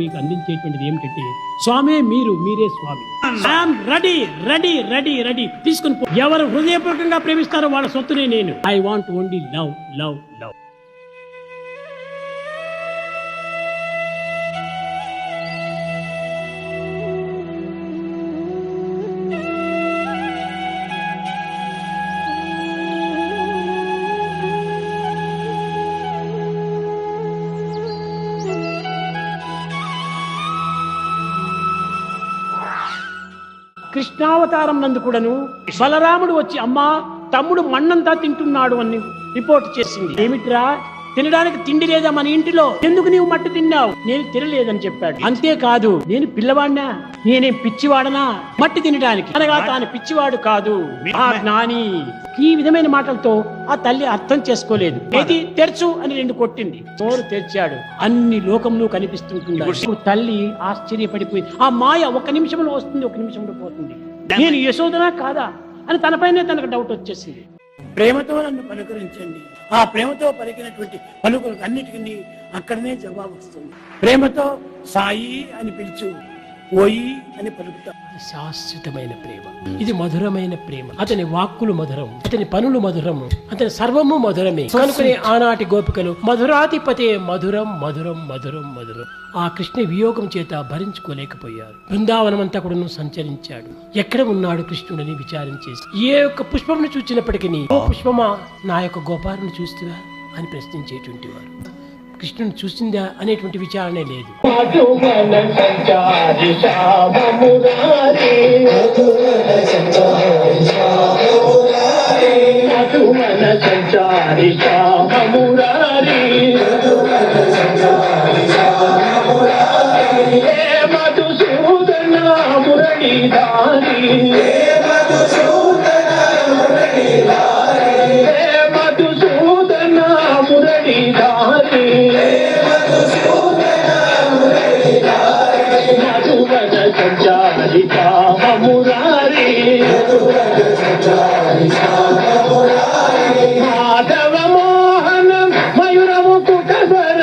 మీకు అందించేటువంటిది ఏమిటంటే స్వామి మీరు మీరే స్వామి. I'm ready ready ready ready తీసుకుని ఎవరు హృదయపూర్వకంగా ప్రేమిస్తారో వాళ్ళ సొత్తునే నేను. I want only love love love కృష్ణావతారం నందు కూడాను బలరాముడు వచ్చి అమ్మా తమ్ముడు మన్నంతా తింటున్నాడు అని రిపోర్ట్ చేసింది. ఏమిట్రా? తినడానికి తిండి లేదా మన ఇంటిలో? ఎందుకు నీవు మట్టి తిన్నావు? నేను తినలేదని చెప్పాడు. అంతేకాదు నేను పిల్లవాడినా? నేనేం పిచ్చివాడనా? మట్టి తినడానికి. అనగా తాను పిచ్చివాడు కాదు. ఆ జ్ఞాని. ఈ విధమైన మాటలతో ఆ తల్లి అర్థం చేసుకోలేదు. ఏది? తెరచు అని రెండు కొట్టింది. నోరు తెరిచాడు. అన్ని లోకంలో కనిపిస్తుంటున్నాడు ఇప్పుడు తల్లి ఆశ్చర్యపడిపోయింది. ఆ మాయ ఒక నిమిషంలో వస్తుంది ఒక నిమిషంలో పోతుంది. నేను యశోదనా కాదా? అని తనపైనే తనకు డౌట్ వచ్చేసింది. ప్రేమతో నన్ను పలుకరించండి. ఆ ప్రేమతో పలికినటువంటి పలుకులకు అన్నిటికీ అక్కడనే జవాబు వస్తుంది. ప్రేమతో సాయి అని పిలుచు. ఓయి అని పలుకుతా. ఇది శాశ్వతమైన ప్రేమ. ఇది మధురమైన ప్రేమ. అతని వాక్కులు మధురం అతని పనులు మధురం అతని సర్వము మధురమే. కనుకనే ఆనాటి గోపికలు మధురాధిపతే మధురం మధురం మధురం మధురం. ఆ కృష్ణ వియోగం చేత భరించుకోలేకపోయారు. బృందావనం అంతా కూడా సంచరించాడు. ఎక్కడ ఉన్నాడు కృష్ణుడని విచారం చేసి ఏ యొక్క పుష్పమును చూచినప్పటికీ ఓ పుష్పమా నా యొక్క గోపాలను చూస్తువా? అని ప్రశ్నించేటువంటి వారు కృష్ణుని చూసిందా అనేటువంటి విచారణే లేదు. మధుమన సంచారి శ్యామ సంచారి శ్యామ మురారి మాధవ మోహన మయూర ముకుటధర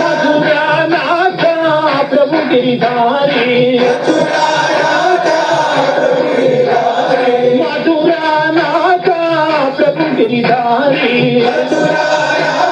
మధురానాథ ప్రభు గిరిధారి. మధురానాథ ప్రభు గిరిధారి. మధురానాథ